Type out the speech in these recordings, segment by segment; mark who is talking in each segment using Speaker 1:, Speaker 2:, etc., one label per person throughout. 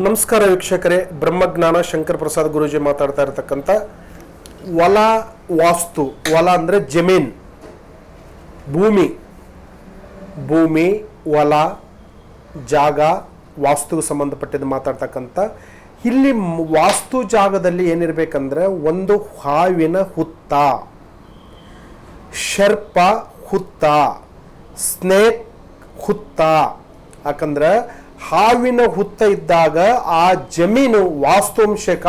Speaker 1: ನಮಸ್ಕಾರ ವೀಕ್ಷಕರೇ. ಬ್ರಹ್ಮಜ್ಞಾನ ಶಂಕರ್ ಪ್ರಸಾದ್ ಗುರೂಜಿ ಮಾತಾಡ್ತಾ ಇರತಕ್ಕಂಥ ಹೊಲ ವಾಸ್ತು. ಹೊಲ ಅಂದರೆ ಜಮೀನ್. ಭೂಮಿ. ಭೂಮಿ ಹೊಲ ಜಾಗ ವಾಸ್ತುಗೆ ಸಂಬಂಧಪಟ್ಟಿದ್ದು ಮಾತಾಡ್ತಕ್ಕಂಥ. ಇಲ್ಲಿ ವಾಸ್ತು ಜಾಗದಲ್ಲಿ ಏನಿರಬೇಕಂದ್ರೆ ಒಂದು ಹಾವಿನ ಹುತ್ತ. ಶರ್ಪ ಹುತ್ತ. ಸ್ನೇಕ್ ಹುತ್ತ. ಯಾಕಂದ್ರೆ ಹಾವಿನ ಹುತ್ತ ಇದ್ದಾಗ ಆ ಜಮೀನು ವಾಸ್ತುಂಶಕ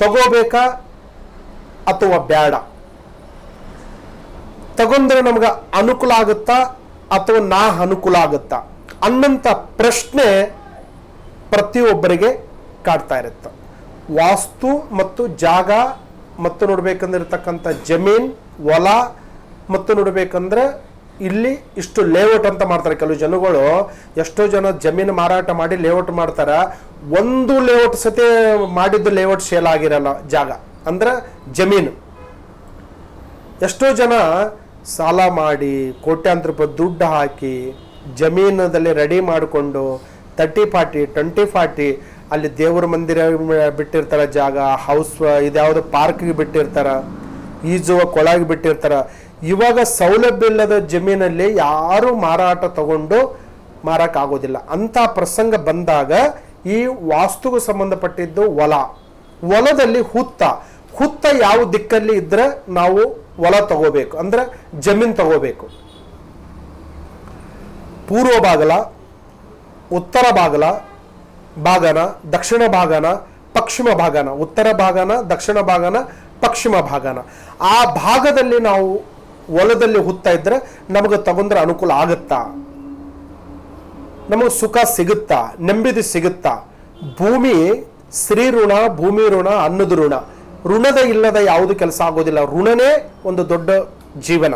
Speaker 1: ತಗೋಬೇಕಾ ಅಥವಾ ಬೇಡ ತಗೊಂಡ್ರೆ ನಮ್ಗೆ ಅನುಕೂಲ ಆಗುತ್ತಾ ಅಥವಾ ನಾ ಅನುಕೂಲ ಆಗುತ್ತಾ? ಅನ್ನಂಥ ಪ್ರಶ್ನೆ ಪ್ರತಿಯೊಬ್ಬರಿಗೆ ಕಾಡ್ತಾ ಇರುತ್ತೆ. ವಾಸ್ತು ಮತ್ತು ಜಾಗ ಮತ್ತು ನೋಡ್ಬೇಕಂದಿರ್ತಕ್ಕಂಥ ಜಮೀನ್, ಹೊಲ ಮತ್ತು ನೋಡ್ಬೇಕಂದ್ರೆ ಇಲ್ಲಿ ಇಷ್ಟು ಲೇಔಟ್ ಅಂತ ಮಾಡ್ತಾರೆ ಕೆಲವು ಜನಗಳು. ಎಷ್ಟೋ ಜನ ಜಮೀನು ಮಾರಾಟ ಮಾಡಿ ಲೇಔಟ್ ಮಾಡ್ತಾರೆ. ಒಂದು ಲೇಔಟ್ ಸತಿ ಮಾಡಿದ್ದು ಲೇಔಟ್ ಸೇಲ್ ಆಗಿರಲ್ಲ ಜಾಗ. ಅಂದ್ರೆ ಜಮೀನು. ಎಷ್ಟೋ ಜನ ಸಾಲ ಮಾಡಿ ಕೋಟ್ಯಾಂತರ ರೂಪಾಯಿ ದುಡ್ಡು ಹಾಕಿ ಜಮೀನದಲ್ಲಿ ರೆಡಿ ಮಾಡಿಕೊಂಡು ತರ್ಟಿ ಫಾರ್ಟಿ ಟ್ವೆಂಟಿ ಫಾರ್ಟಿ ಅಲ್ಲಿ ದೇವರ ಮಂದಿರ ಬಿಟ್ಟಿರ್ತಾರೆ ಜಾಗ ಹೌಸ್ ಇದ್ಯಾವುದು ಪಾರ್ಕ್ಗೆ ಬಿಟ್ಟಿರ್ತಾರ. ಈಜುವ ಕೊಳಗೆ ಬಿಟ್ಟಿರ್ತಾರ. ಇವಾಗ ಸೌಲಭ್ಯ ಇಲ್ಲದ ಜಮೀನಲ್ಲಿ ಯಾರು ಮಾರಾಟ ತಗೊಂಡು ಮಾರಕ್ಕಾಗೋದಿಲ್ಲ. ಅಂತ ಪ್ರಸಂಗ ಬಂದಾಗ ಈ ವಾಸ್ತುಗೆ ಸಂಬಂಧಪಟ್ಟಿದ್ದು ಹೊಲ. ಹೊಲದಲ್ಲಿ ಹುತ್ತ. ಹುತ್ತ ಯಾವ ದಿಕ್ಕಲ್ಲಿ ಇದ್ರೆ ನಾವು ಹೊಲ ತಗೋಬೇಕು. ಅಂದ್ರೆ ಜಮೀನ್ ತಗೋಬೇಕು. ಪೂರ್ವ ಬಾಗಲ ಉತ್ತರ ಬಾಗಲ ಭಾಗನ, ದಕ್ಷಿಣ ಭಾಗನ, ಪಶ್ಚಿಮ ಭಾಗನ. ಉತ್ತರ ಭಾಗನ, ದಕ್ಷಿಣ ಭಾಗನ, ಪಶ್ಚಿಮ ಭಾಗನ. ಆ ಭಾಗದಲ್ಲಿ ನಾವು ಹೊಲದಲ್ಲಿ ಹುತ್ತಾ ಇದ್ರೆ ನಮಗೆ ತಗೊಂಡ್ರೆ ಅನುಕೂಲ ಆಗುತ್ತಾ? ನಮಗೆ ಸುಖ ಸಿಗುತ್ತಾ? ನೆಮ್ಮದಿ ಸಿಗುತ್ತಾ? ಭೂಮಿ ಸ್ತ್ರೀ ಋಣ, ಭೂಮಿ ಋಣ, ಅನ್ನದ ಋಣ. ಋಣದ ಇಲ್ಲದ ಯಾವುದು ಕೆಲಸ ಆಗೋದಿಲ್ಲ. ಋಣನೇ ಒಂದು ದೊಡ್ಡ ಜೀವನ.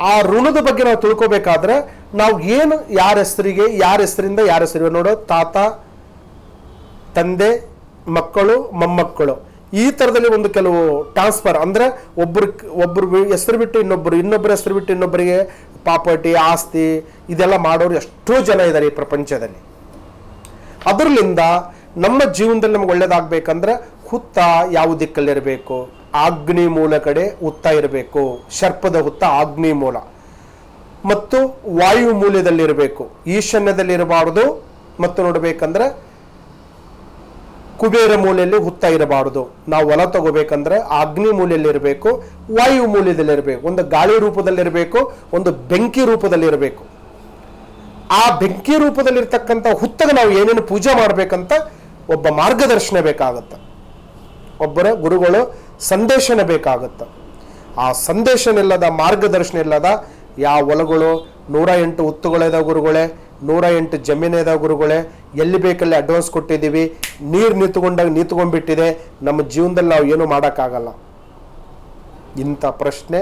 Speaker 1: ಆ ಋಣದ ಬಗ್ಗೆ ನಾವು ತಿಳ್ಕೊಬೇಕಾದ್ರೆ ನಾವು ಏನು ಯಾರ ಹೆಸರಿಗೆ, ಯಾರ ಹೆಸರಿಂದ, ಯಾರ ಹೆಸರಿಗೆ ನೋಡೋ ತಾತ, ತಂದೆ, ಮಕ್ಕಳು, ಮೊಮ್ಮಕ್ಕಳು. ಈ ಥರದಲ್ಲಿ ಒಂದು ಕೆಲವು ಟ್ರಾನ್ಸ್ಫರ್ ಅಂದ್ರೆ ಒಬ್ಬರು ಒಬ್ಬರು ಹೆಸರು ಬಿಟ್ಟು ಇನ್ನೊಬ್ಬರು ಇನ್ನೊಬ್ಬರ ಹೆಸರು ಬಿಟ್ಟು ಇನ್ನೊಬ್ಬರಿಗೆ ಪಾಪರ್ಟಿ ಆಸ್ತಿ ಇದೆಲ್ಲ ಮಾಡೋರು ಎಷ್ಟೋ ಜನ ಇದ್ದಾರೆ ಈ ಪ್ರಪಂಚದಲ್ಲಿ. ಅದರಲ್ಲಿಂದ ನಮ್ಮ ಜೀವನದಲ್ಲಿ ನಮ್ಗೆ ಒಳ್ಳೇದಾಗಬೇಕಂದ್ರೆ ಹುತ್ತ ಯಾವ ದಿಕ್ಕಲ್ಲಿರಬೇಕು? ಆಗ್ನಿ ಮೂಲ ಕಡೆ ಹುತ್ತ ಇರಬೇಕು. ಸರ್ಪದ ಹುತ್ತ ಆಗ್ನಿ ಮೂಲ. ಮತ್ತು ವಾಯು ಮೂಲದಲ್ಲಿರಬೇಕು ಈಶಾನ್ಯದಲ್ಲಿರಬಾರದು. ಮತ್ತು ನೋಡಬೇಕಂದ್ರೆ ಕುಬೇರ ಮೂಲೆಯಲ್ಲಿ ಹುತ್ತ ಇರಬಾರದು. ನಾವು ಹೊಲ ತಗೋಬೇಕಂದ್ರೆ ಅಗ್ನಿ ಮೂಲೆಯಲ್ಲಿ ಇರಬೇಕು ವಾಯು ಮೂಲೆಯಲ್ಲಿ ಇರಬೇಕು ಒಂದು ಗಾಳಿ ರೂಪದಲ್ಲಿರಬೇಕು, ಒಂದು ಬೆಂಕಿ ರೂಪದಲ್ಲಿರಬೇಕು. ಆ ಬೆಂಕಿ ರೂಪದಲ್ಲಿರ್ತಕ್ಕಂಥ ಹುತ್ತಗೆ ನಾವು ಏನೇನು ಪೂಜೆ ಮಾಡಬೇಕಂತ ಒಬ್ಬ ಮಾರ್ಗದರ್ಶನ ಬೇಕಾಗತ್ತೆ. ಒಬ್ಬರ ಗುರುಗಳು ಸಂದೇಶನ ಬೇಕಾಗತ್ತೆ. ಆ ಸಂದೇಶನಿಲ್ಲದ ಮಾರ್ಗದರ್ಶನ ಇಲ್ಲದ ಯಾವ ಹೊಲಗಳು, ನೂರ ಎಂಟು ಹುತ್ತುಗಳಿದ ಗುರುಗಳೇ ನೂರ ಎಂಟು ಜಮೀನೇದ ಗುರುಗಳೇ, ಎಲ್ಲಿ ಬೇಕಲ್ಲಿ ಅಡ್ವಾನ್ಸ್ ಕೊಟ್ಟಿದ್ದೀವಿ. ನೀರು ನಿಂತ್ಕೊಂಡಾಗ ನಿಂತ್ಕೊಂಡ್ಬಿಟ್ಟಿದೆ. ನಮ್ಮ ಜೀವನದಲ್ಲಿ ನಾವು ಏನು ಮಾಡೋಕ್ಕಾಗಲ್ಲ. ಇಂಥ ಪ್ರಶ್ನೆ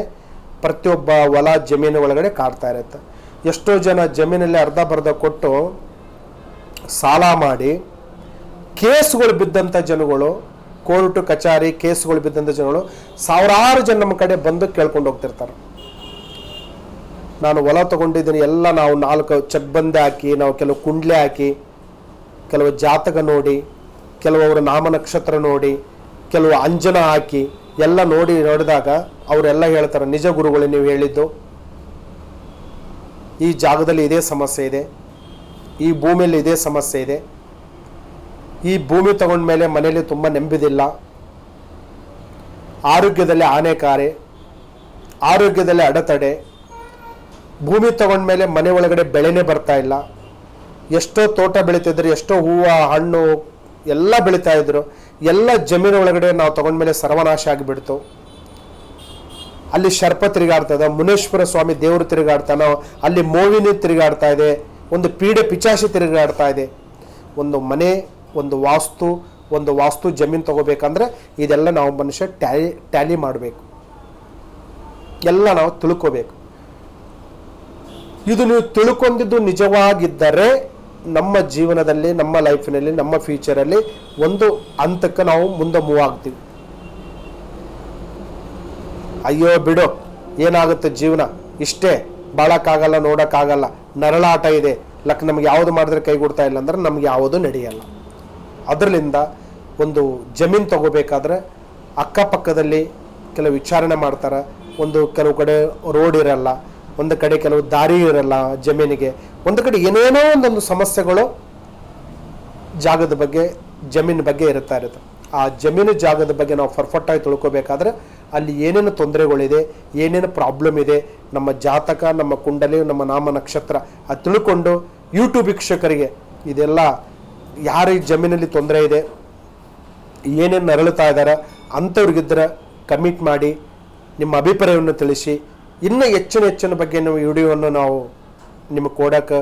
Speaker 1: ಪ್ರತಿಯೊಬ್ಬ ಹೊಲ ಜಮೀನು ಒಳಗಡೆ ಕಾಡ್ತಾ ಇರುತ್ತೆ. ಎಷ್ಟೋ ಜನ ಜಮೀನಲ್ಲಿ ಅರ್ಧ ಬರ್ಧ ಕೊಟ್ಟು ಸಾಲ ಮಾಡಿ, ಕೇಸ್ಗಳು ಬಿದ್ದಂಥ ಜನಗಳು, ಕೋರ್ಟು ಕಚೇರಿ ಕೇಸ್ಗಳು ಬಿದ್ದಂಥ ಜನಗಳು, ಸಾವಿರಾರು ಜನ ನಮ್ಮ ಕಡೆ ಬಂದು ಕೇಳ್ಕೊಂಡು ಹೋಗ್ತಿರ್ತಾರೆ. ನಾನು ಹೊಲ ತಗೊಂಡಿದ್ದೀನಿ, ಎಲ್ಲ ನಾವು ನಾಲ್ಕು ಚಕ್ಬಂದೆ ಹಾಕಿ, ನಾವು ಕೆಲವು ಕುಂಡ್ಲೆ ಹಾಕಿ, ಕೆಲವು ಜಾತಕ ನೋಡಿ ಕೆಲವರು ನಾಮ ನಕ್ಷತ್ರ ನೋಡಿ, ಕೆಲವು ಅಂಜನ ಹಾಕಿ, ಎಲ್ಲ ನೋಡಿ ನೋಡಿದಾಗ ಅವರೆಲ್ಲ ಹೇಳ್ತಾರೆ, ನಿಜ ಗುರುಗಳು, ನೀವು ಹೇಳಿದ್ದು ಈ ಜಾಗದಲ್ಲಿ ಇದೇ ಸಮಸ್ಯೆ ಇದೆ, ಈ ಭೂಮಿಯಲ್ಲಿ ಇದೇ ಸಮಸ್ಯೆ ಇದೆ, ಈ ಭೂಮಿ ತಗೊಂಡ್ಮೇಲೆ ಮನೆಯಲ್ಲಿ ತುಂಬ ನೆಂಬಿದಿಲ್ಲ ಆರೋಗ್ಯದಲ್ಲಿ ಆನೆಕಾರೆ ಆರೋಗ್ಯದಲ್ಲಿ ಅಡೆತಡೆ ಭೂಮಿ ತಗೊಂಡ್ಮೇಲೆ ಮನೆ ಒಳಗಡೆ ಬೆಳೆನೇ ಬರ್ತಾ ಇಲ್ಲ. ಎಷ್ಟೋ ತೋಟ ಬೆಳೀತಿದ್ರು, ಎಷ್ಟೋ ಹೂವು, ಹಣ್ಣು ಎಲ್ಲ ಬೆಳೀತಾ ಇದ್ರು. ಎಲ್ಲ ಜಮೀನು ಒಳಗಡೆ ನಾವು ತಗೊಂಡ್ಮೇಲೆ ಸರ್ವನಾಶ ಆಗಿಬಿಡ್ತು. ಅಲ್ಲಿ ಶರ್ಪ ತಿರುಗಾಡ್ತದ ಮುನೇಶ್ವರ ಸ್ವಾಮಿ ದೇವರು ತಿರುಗಾಡ್ತಾನ, ಅಲ್ಲಿ ಮೋವಿನಿ ತಿರುಗಾಡ್ತಾ ಇದೆ, ಒಂದು ಪೀಡೆ ಪಿಚಾಶಿ ತಿರುಗಾಡ್ತಾ ಇದೆ. ಒಂದು ಮನೆ, ಒಂದು ವಾಸ್ತು ಒಂದು ವಾಸ್ತು ಜಮೀನು ತಗೋಬೇಕಂದ್ರೆ ಇದೆಲ್ಲ ನಾವು ಮನುಷ್ಯ ಟ್ಯಾಲಿ ಟ್ಯಾಲಿ ಮಾಡಬೇಕು. ಎಲ್ಲ ನಾವು ತಿಳ್ಕೋಬೇಕು. ಇದು ನೀವು ತಿಳ್ಕೊಂಡಿದ್ದು ನಿಜವಾಗಿದ್ದರೆ ನಮ್ಮ ಜೀವನದಲ್ಲಿ, ನಮ್ಮ ಲೈಫಿನಲ್ಲಿ, ನಮ್ಮ ಫ್ಯೂಚರಲ್ಲಿ ಒಂದು ಹಂತಕ್ಕೆ ನಾವು ಮುಂದೆ ಮೂವ್ ಆಗ್ತೀವಿ. ಅಯ್ಯೋ ಬಿಡು, ಏನಾಗುತ್ತೆ ಜೀವನ? ಇಷ್ಟೇ, ಬಾಳಕ್ಕಾಗಲ್ಲ, ನೋಡೋಕ್ಕಾಗಲ್ಲ, ನರಳಾಟ ಇದೆ. ಲಕ್, ನಮ್ಗೆ ಯಾವುದು ಮಾಡಿದ್ರೆ ಕೈಗೊಡ್ತಾ ಇಲ್ಲ ಅಂದ್ರೆ ನಮ್ಗೆ ಯಾವುದು ನಡೆಯಲ್ಲ. ಅದರಿಂದ ಒಂದು ಜಮೀನು ತಗೋಬೇಕಾದ್ರೆ ಅಕ್ಕಪಕ್ಕದಲ್ಲಿ ಕೆಲವು ವಿಚಾರಣೆ ಮಾಡ್ತಾರೆ. ಒಂದು ಕೆಲವು ಕಡೆ ರೋಡ್ ಇರಲ್ಲ. ಒಂದು ಕಡೆ ಕೆಲವು ದಾರಿ ಇರಲ್ಲ ಜಮೀನಿಗೆ, ಒಂದು ಕಡೆ ಏನೇನೋ ಒಂದೊಂದು ಸಮಸ್ಯೆಗಳು ಜಾಗದ ಬಗ್ಗೆ ಜಮೀನು ಬಗ್ಗೆ ಇರುತ್ತಾ ಇರುತ್ತೆ. ಆ ಜಮೀನು ಜಾಗದ ಬಗ್ಗೆ ನಾವು ಪರ್ಫೆಕ್ಟಾಗಿ ತಿಳ್ಕೋಬೇಕಾದ್ರೆ ಅಲ್ಲಿ ಏನೇನು ತೊಂದರೆಗಳಿದೆ, ಏನೇನು ಪ್ರಾಬ್ಲಮ್ ಇದೆ, ನಮ್ಮ ಜಾತಕ, ನಮ್ಮ ಕುಂಡಲಿ, ನಮ್ಮ ನಾಮ ನಕ್ಷತ್ರ ಅದು ತಿಳ್ಕೊಂಡು ಯೂಟ್ಯೂಬ್ ವೀಕ್ಷಕರಿಗೆ ಇದೆಲ್ಲ ಯಾರ ಈ ಜಮೀನಲ್ಲಿ ತೊಂದರೆ ಇದೆ, ಏನೇನು ನರಳುತ್ತಾ ಇದ್ದಾರೆ ಅಂಥವ್ರಿಗಿದ್ರೆ ಕಮಿಟ್ ಮಾಡಿ ನಿಮ್ಮ ಅಭಿಪ್ರಾಯವನ್ನು ತಿಳಿಸಿ ಇನ್ನೂ ಹೆಚ್ಚಿನ ಹೆಚ್ಚಿನ ಬಗ್ಗೆ ನಾವು ವಿಡಿಯೋವನ್ನು ನಾವು ನಿಮಗೆ ಕೊಡೋಕೆ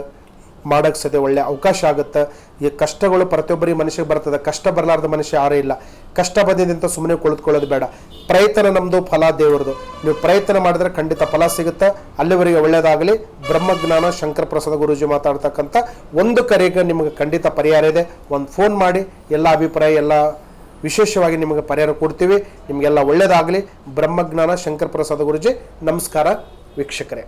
Speaker 1: ಮಾಡೋಕ್ಕೆ ಸದ್ಯ ಒಳ್ಳೆ ಅವಕಾಶ ಆಗುತ್ತೆ. ಈ ಕಷ್ಟಗಳು ಪ್ರತಿಯೊಬ್ಬರಿಗೆ ಮನುಷ್ಯಗೆ ಬರ್ತದೆ. ಕಷ್ಟ ಬರಲಾರ್ದ ಮನುಷ್ಯ ಯಾರೂ ಇಲ್ಲ. ಕಷ್ಟ ಬಂದಿದ್ದಂತ ಸುಮ್ಮನೆ ಕುಳಿತುಕೊಳ್ಳೋದು ಬೇಡ. ಪ್ರಯತ್ನ ನಮ್ಮದು ಫಲ ದೇವರದು. ನೀವು ಪ್ರಯತ್ನ ಮಾಡಿದ್ರೆ ಖಂಡಿತ ಫಲ ಸಿಗುತ್ತೆ. ಅಲ್ಲಿವರೆಗೆ ಒಳ್ಳೆಯದಾಗಲಿ ಬ್ರಹ್ಮಜ್ಞಾನ ಶಂಕರ ಪ್ರಸಾದ ಗುರೂಜಿ ಮಾತಾಡ್ತಕ್ಕಂಥ ಒಂದು ಕರೆಗೆ ನಿಮಗೆ ಖಂಡಿತ ಪರಿಹಾರ ಇದೆ. ಒಂದು ಫೋನ್ ಮಾಡಿ, ಎಲ್ಲ ಅಭಿಪ್ರಾಯ, ಎಲ್ಲ ವಿಶೇಷವಾಗಿ ನಿಮಗೆ ಪರಿಹಾರ ಕೊಡ್ತೀವಿ. ನಿಮಗೆಲ್ಲ ಒಳ್ಳೆಯದಾಗಲಿ ಬ್ರಹ್ಮಜ್ಞಾನ ಶಂಕರ ಪ್ರಸಾದ ಗುರುಜಿ ನಮಸ್ಕಾರ ವೀಕ್ಷಕರೇ.